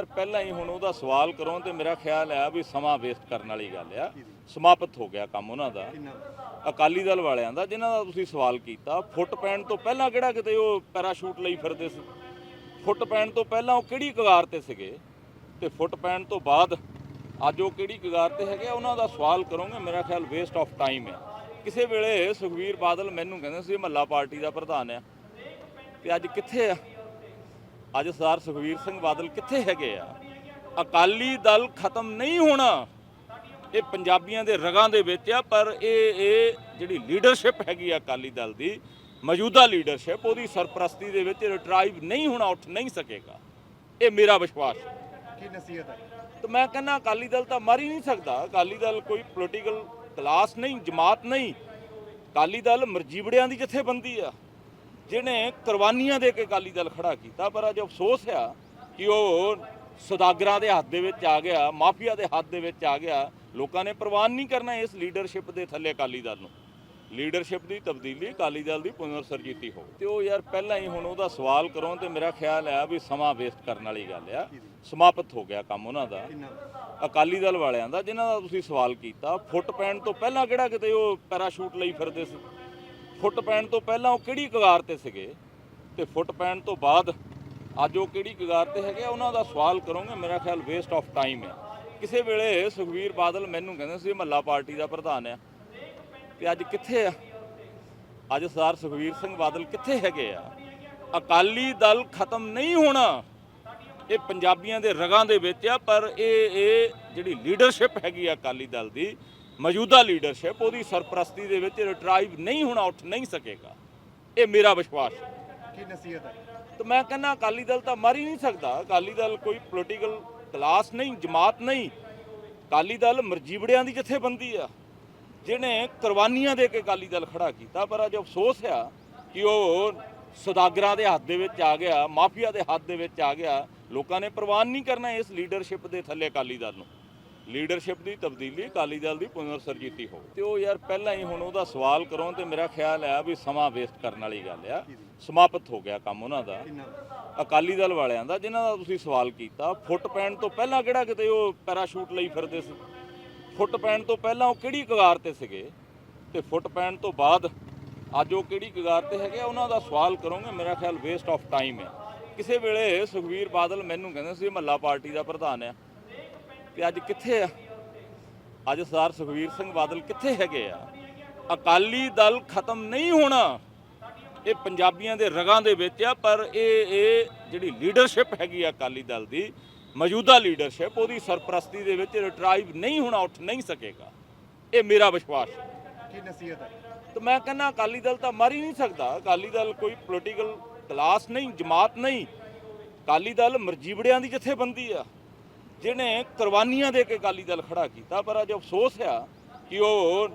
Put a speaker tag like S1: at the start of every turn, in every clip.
S1: ਯਾਰ ਪਹਿਲਾਂ ਹੀ ਹੁਣ ਉਹਦਾ ਸਵਾਲ ਕਰੋ ਤੇ ਮੇਰਾ ਖਿਆਲ ਆ ਵੀ ਸਮਾਂ ਵੇਸਟ ਕਰਨ ਵਾਲੀ ਗੱਲ ਆ। ਸਮਾਪਤ ਹੋ ਗਿਆ ਕੰਮ ਉਹਨਾਂ ਦਾ। ਅਕਾਲੀ ਦਲ ਵਾਲਿਆਂ ਦਾ ਜਿਨ੍ਹਾਂ ਦਾ ਤੁਸੀਂ ਸਵਾਲ ਕੀਤਾ ਫੁੱਟ ਪੈਣ ਤੋਂ ਪਹਿਲਾਂ ਕਿਹੜਾ ਕਿਤੇ ਉਹ ਪੈਰਾਸ਼ੂਟ ਲਈ ਫਿਰਦੇ ਸੀ? ਫੁੱਟ ਪੈਣ ਤੋਂ ਪਹਿਲਾਂ ਉਹ ਕਿਹੜੀ ਕਗਾਰ ਤੇ ਸੀਗੇ? ਤੇ ਫੁੱਟ ਪੈਣ ਤੋਂ ਬਾਅਦ ਅੱਜ ਉਹ ਕਿਹੜੀ ਕਗਾਰ ਤੇ ਹੈਗੇ ਉਹਨਾਂ ਦਾ ਸਵਾਲ ਕਰੋਗੇ। ਮੇਰਾ ਖਿਆਲ ਵੇਸਟ ਆਫ ਟਾਈਮ ਹੈ ਕਿਸੇ ਵੇਲੇ ਸੁਖਵੀਰ ਬਾਦਲ ਮੈਨੂੰ ਕਹਿੰਦੇ ਸੀ ਮੱਲਾ ਪਾਰਟੀ ਦਾ ਪ੍ਰਧਾਨ ਆ। ਤੇ ਅੱਜ ਕਿੱਥੇ ਆ? ਅੱਜ ਸਰਦਾਰ ਸੁਖਵੀਰ ਸਿੰਘ ਬਾਦਲ ਕਿੱਥੇ ਹੈਗੇ ਆ? ਅਕਾਲੀ ਦਲ ਖਤਮ ਨਹੀਂ ਹੋਣਾ। ਇਹ ਪੰਜਾਬੀਆਂ ਦੇ ਰਗਾਂ ਦੇ ਵਿੱਚ ਆ ਪਰ ਇਹ ਇਹ ਜਿਹੜੀ ਲੀਡਰਸ਼ਿਪ ਹੈਗੀ ਆ ਅਕਾਲੀ ਦਲ ਦੀ ਮੌਜੂਦਾ ਲੀਡਰਸ਼ਿਪ ਉਹਦੀ ਸਰਪ੍ਰਸਤੀ ਦੇ ਵਿੱਚ ਰਿਟਰਾਈਵ ਨਹੀਂ ਹੋਣਾ ਉੱਠ ਨਹੀਂ ਸਕੇਗਾ। ਇਹ ਮੇਰਾ ਵਿਸ਼ਵਾਸ ਹੈ।
S2: ਕੀ ਨਸੀਹਤ ਹੈ?
S1: ਤੇ ਮੈਂ ਕਹਿੰਦਾ ਅਕਾਲੀ ਦਲ ਤਾਂ ਮਰ ਹੀ ਨਹੀਂ ਸਕਦਾ। ਅਕਾਲੀ ਦਲ ਕੋਈ ਪੋਲੀਟੀਕਲ ਕਲਾਸ ਨਹੀਂ ਜਮਾਤ ਨਹੀਂ। ਅਕਾਲੀ ਦਲ ਮਰਜੀਵੜਿਆਂ ਦੀ ਜਥੇਬੰਦੀ ਆ। ਜਿਹਨੇ ਕੁਰਬਾਨੀਆਂ ਦੇ ਕੇ ਅਕਾਲੀ ਦਲ ਖੜਾ ਕੀਤਾ, ਪਰ ਅੱਜ ਅਫਸੋਸ ਆ ਕਿ ਉਹ ਸੌਦਾਗਰਾਂ ਦੇ ਹੱਥ ਦੇ ਵਿੱਚ ਆ ਗਿਆ, ਮਾਫੀਆ ਦੇ ਹੱਥ ਦੇ ਵਿੱਚ ਆ ਗਿਆ। ਲੋਕਾਂ ਨੇ ਪ੍ਰਵਾਨ ਨਹੀਂ ਕਰਨਾ ਇਸ ਲੀਡਰਸ਼ਿਪ ਦੇ ਥੱਲੇ ਅਕਾਲੀ ਦਲ ਨੂੰ। ਲੀਡਰਸ਼ਿਪ ਦੀ ਤਬਦੀਲੀ ਅਕਾਲੀ ਦਲ ਦੀ ਪੁਨਰ ਸਰਜੀਤੀ ਹੋ ਤੇ ਉਹ ਯਾਰ ਪਹਿਲਾਂ ਹੀ ਹੁਣ ਉਹਦਾ ਸਵਾਲ ਕਰੋ ਤੇ ਮੇਰਾ ਖਿਆਲ ਆ ਵੀ ਸਮਾਂ ਵੇਸਟ ਕਰਨ ਵਾਲੀ ਗੱਲ ਆ। ਸਮਾਪਤ ਹੋ ਗਿਆ ਕੰਮ ਉਹਨਾਂ ਦਾ। ਅਕਾਲੀ ਦਲ ਵਾਲਿਆਂ ਦਾ, ਜਿਨ੍ਹਾਂ ਦਾ ਤੁਸੀਂ ਸਵਾਲ ਕੀਤਾ, ਫੁੱਟ ਪੈਣ ਤੋਂ ਪਹਿਲਾਂ ਕਿਹੜਾ ਕਿਤੇ ਉਹ ਪੈਰਾਸ਼ੂਟ ਲਈ ਫਿਰਦੇ ਸੀ? ਫੁੱਟ ਪੈਣ ਤੋਂ ਪਹਿਲਾਂ ਉਹ ਕਿਹੜੀ ਕਗਾਰ ਤੇ ਸੀਗੇ? ਤੇ ਫੁੱਟ ਪੈਣ ਤੋਂ ਬਾਅਦ ਅੱਜ ਉਹ ਕਿਹੜੀ ਕਗਾਰ ਤੇ ਹੈਗੇ ਆ, ਉਹਨਾਂ ਦਾ ਸਵਾਲ ਕਰੋਗੇ। ਮੇਰਾ ਖਿਆਲ ਵੇਸਟ ਆਫ ਟਾਈਮ ਹੈ। ਕਿਸੇ ਵੇਲੇ ਸੁਖਵੀਰ ਬਾਦਲ ਮੈਨੂੰ ਕਹਿੰਦੇ ਸੀ ਮੱਲਾ ਪਾਰਟੀ ਦਾ ਪ੍ਰਧਾਨ ਆ। ਤੇ ਅੱਜ ਕਿੱਥੇ ਆ? ਅੱਜ ਸਰਦਾਰ ਸੁਖਵੀਰ ਸਿੰਘ ਬਾਦਲ ਕਿੱਥੇ ਹੈਗੇ ਆ? ਅਕਾਲੀ ਦਲ ਖਤਮ ਨਹੀਂ ਹੋਣਾ। ਇਹ ਪੰਜਾਬੀਆਂ ਦੇ ਰਗਾਂ ਦੇ ਵਿੱਚ ਆ ਪਰ ਇਹ ਇਹ ਜਿਹੜੀ ਲੀਡਰਸ਼ਿਪ ਹੈਗੀ ਆ ਅਕਾਲੀ ਦਲ ਦੀ ਮੌਜੂਦਾ ਲੀਡਰਸ਼ਿਪ ਉਹਦੀ ਸਰਪ੍ਰਸਤੀ ਦੇ ਵਿੱਚ ਰਿਟਰਾਈਵ ਨਹੀਂ ਹੋਣਾ ਉੱਠ ਨਹੀਂ ਸਕੇਗਾ। ਇਹ ਮੇਰਾ ਵਿਸ਼ਵਾਸ ਹੈ।
S2: ਕੀ ਨਸੀਹਤ ਹੈ?
S1: ਤੇ ਮੈਂ ਕਹਿੰਦਾ ਅਕਾਲੀ ਦਲ ਤਾਂ ਮਰ ਹੀ ਨਹੀਂ ਸਕਦਾ। ਅਕਾਲੀ ਦਲ ਕੋਈ ਪੋਲੀਟੀਕਲ ਕਲਾਸ ਨਹੀਂ ਜਮਾਤ ਨਹੀਂ। ਅਕਾਲੀ ਦਲ ਮਰਜੀਵੜਿਆਂ ਦੀ ਜਥੇਬੰਦੀ ਆ। ਜਿਹਨੇ ਕੁਰਬਾਨੀਆਂ ਦੇ ਕੇ ਅਕਾਲੀ ਦਲ ਖੜਾ ਕੀਤਾ ਪਰ ਅੱਜ ਅਫਸੋਸ ਆ ਕਿ ਉਹ ਸੁਦਾਗਰਾਂ ਦੇ ਹੱਥ ਦੇ ਵਿੱਚ ਆ ਗਿਆ ਮਾਫੀਆ ਦੇ ਹੱਥ ਦੇ ਵਿੱਚ ਆ ਗਿਆ। ਲੋਕਾਂ ਨੇ ਪ੍ਰਵਾਨ ਨਹੀਂ ਕਰਨਾ ਇਸ ਲੀਡਰਸ਼ਿਪ ਦੇ ਥੱਲੇ ਅਕਾਲੀ ਦਲ ਨੂੰ। ਲੀਡਰਸ਼ਿਪ ਦੀ ਤਬਦੀਲੀ ਅਕਾਲੀ ਦਲ ਦੀ ਪੁਨਰ ਸਰਜੀਤੀ ਹੋ ਤੇ ਉਹ ਯਾਰ ਪਹਿਲਾਂ ਹੀ ਹੁਣ ਉਹਦਾ ਸਵਾਲ ਕਰੋ ਤੇ ਮੇਰਾ ਖਿਆਲ ਆ ਵੀ ਸਮਾਂ ਵੇਸਟ ਕਰਨ ਵਾਲੀ ਗੱਲ ਆ। ਸਮਾਪਤ ਹੋ ਗਿਆ ਕੰਮ ਉਹਨਾਂ ਦਾ। ਅਕਾਲੀ ਦਲ ਵਾਲਿਆਂ ਦਾ ਜਿਨ੍ਹਾਂ ਦਾ ਤੁਸੀਂ ਸਵਾਲ ਕੀਤਾ ਫੁੱਟ ਪੈਣ ਤੋਂ ਪਹਿਲਾਂ ਕਿਹੜਾ ਕਿਤੇ ਉਹ ਪੈਰਾਸ਼ੂਟ ਲਈ ਫਿਰਦੇ ਸੀ? ਫੁੱਟ ਪੈਣ ਤੋਂ ਪਹਿਲਾਂ ਉਹ ਕਿਹੜੀ ਕਗਾਰ ਤੇ ਸੀਗੇ? ਤੇ ਫੁੱਟ ਪੈਣ ਤੋਂ ਬਾਅਦ ਅੱਜ ਉਹ ਕਿਹੜੀ ਕਗਾਰ ਤੇ ਹੈਗੇ ਆ, ਉਹਨਾਂ ਦਾ ਸਵਾਲ ਕਰੋਗੇ। ਮੇਰਾ ਖਿਆਲ ਵੇਸਟ ਆਫ ਟਾਈਮ ਹੈ। ਕਿਸੇ ਵੇਲੇ ਸੁਖਵੀਰ ਬਾਦਲ ਮੈਨੂੰ ਕਹਿੰਦੇ ਸੀ ਮੱਲਾ ਪਾਰਟੀ ਦਾ ਪ੍ਰਧਾਨ ਆ। ਤੇ ਅੱਜ ਕਿੱਥੇ ਆ? ਅੱਜ ਸਰਦਾਰ ਸੁਖਵੀਰ ਸਿੰਘ ਬਾਦਲ ਕਿੱਥੇ ਹੈਗੇ ਆ? ਅਕਾਲੀ ਦਲ ਖਤਮ ਨਹੀਂ ਹੋਣਾ। ਇਹ ਪੰਜਾਬੀਆਂ ਦੇ ਰਗਾਂ ਦੇ ਵਿੱਚ ਆ ਪਰ ਇਹ ਇਹ ਜਿਹੜੀ ਲੀਡਰਸ਼ਿਪ ਹੈਗੀ ਆ ਅਕਾਲੀ ਦਲ ਦੀ ਮੌਜੂਦਾ ਲੀਡਰਸ਼ਿਪ ਉਹਦੀ ਸਰਪ੍ਰਸਤੀ ਦੇ ਵਿੱਚ ਰਿਟਰਾਈਵ ਨਹੀਂ ਹੋਣਾ ਉੱਠ ਨਹੀਂ ਸਕੇਗਾ। ਇਹ ਮੇਰਾ ਵਿਸ਼ਵਾਸ
S2: ਕੀ ਨਸੀਹਤ ਹੈ?
S1: ਤੇ ਮੈਂ ਕਹਿੰਦਾ ਅਕਾਲੀ ਦਲ ਤਾਂ ਮਰ ਹੀ ਨਹੀਂ ਸਕਦਾ। ਅਕਾਲੀ ਦਲ ਕੋਈ ਪੋਲੀਟੀਕਲ ਕਲਾਸ ਨਹੀਂ ਜਮਾਤ ਨਹੀਂ। ਅਕਾਲੀ ਦਲ ਮਰਜੀਵੜਿਆਂ ਦੀ ਜਥੇਬੰਦੀ ਆ। ਜਿਹਨੇ ਕੁਰਬਾਨੀਆਂ ਦੇ ਕੇ ਅਕਾਲੀ ਦਲ ਖੜਾ ਕੀਤਾ, ਪਰ ਅੱਜ ਅਫਸੋਸ ਆ ਕਿ ਉਹ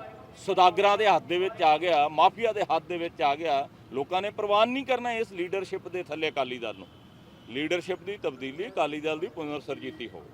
S1: ਸੁਦਾਗਰਾਂ ਦੇ ਹੱਥ ਦੇ ਵਿੱਚ ਆ ਗਿਆ, ਮਾਫੀਆ ਦੇ ਹੱਥ ਦੇ ਵਿੱਚ ਆ ਗਿਆ। ਲੋਕਾਂ ਨੇ ਪ੍ਰਵਾਨ ਨਹੀਂ ਕਰਨਾ ਇਸ ਲੀਡਰਸ਼ਿਪ ਦੇ ਥੱਲੇ ਅਕਾਲੀ ਦਲ ਨੂੰ। ਲੀਡਰਸ਼ਿਪ ਦੀ ਤਬਦੀਲੀ ਅਕਾਲੀ ਦਲ ਦੀ ਪੁਨਰ ਸਰਜੀਤੀ ਹੋ